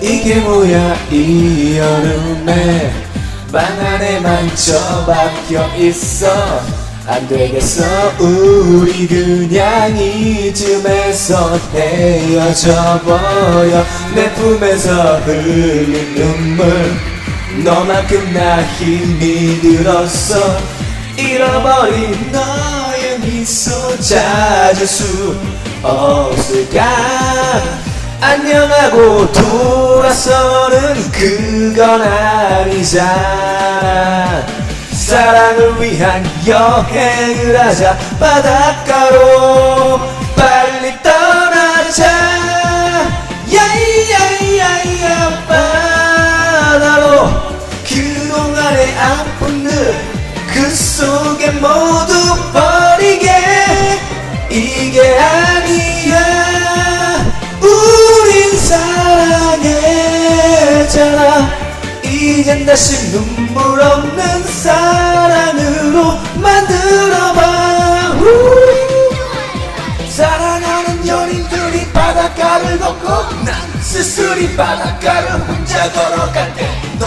이게 뭐야? 이 여름에 방 안에만 처박혀 있어. 안 되겠어. 우리 그냥 이쯤에서 헤어져 버려. 내 품에서 흘린 눈물 너만큼 나 힘이 들었어. 잃어버린 너의 미소 찾을 수 없을까 안녕하고 돌아서는 그건 아니잖아. 사랑을 위한 여행을 하자 바닷가로 이젠 다시 눈물 없는 사랑으로 만들어봐. 우! 사랑하는 연인들이 바닷가를 걷고 난 쓸쓸히 바닷가를 혼자 걸어갈 때너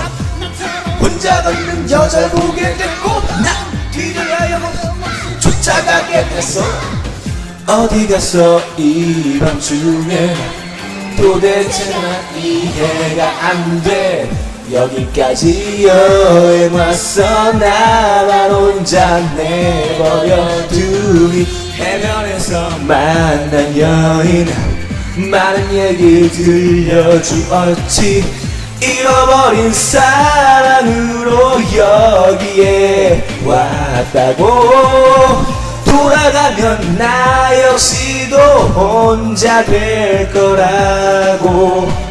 혼자 걷는 여절 보게 됐고 난 뒤를 하여 쫓아가게 됐어. 어디 갔어? 이 밤중에 도대체 나 이해가 안돼 여기까지 여행 왔어 나만 혼자 내버려 두니 해변에서 만난 여인 많은 얘기 들려주었지. 잃어버린 사랑으로 여기에 왔다고. 돌아가면 나 역시도 혼자 될 거라고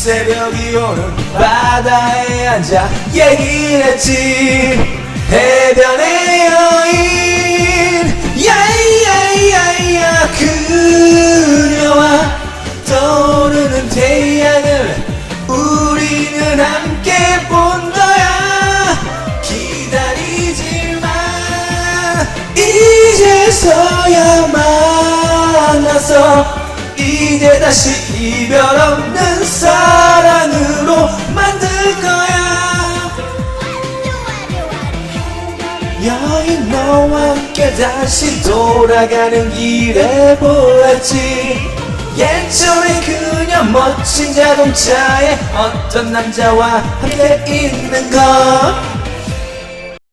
새벽이 오는 바다에 앉아 얘기를 했지. 해변의 여인 야야야야 그녀와 떠오르는 태양을 우리는 함께 본 거야. 기다리지만 이제서야 만나서 이제 다시 이별 없는 여인 너와 함께 다시 돌아가는 길에 보았지. 예전에 그녀 멋진 자동차에 어떤 남자와 함께 있는 것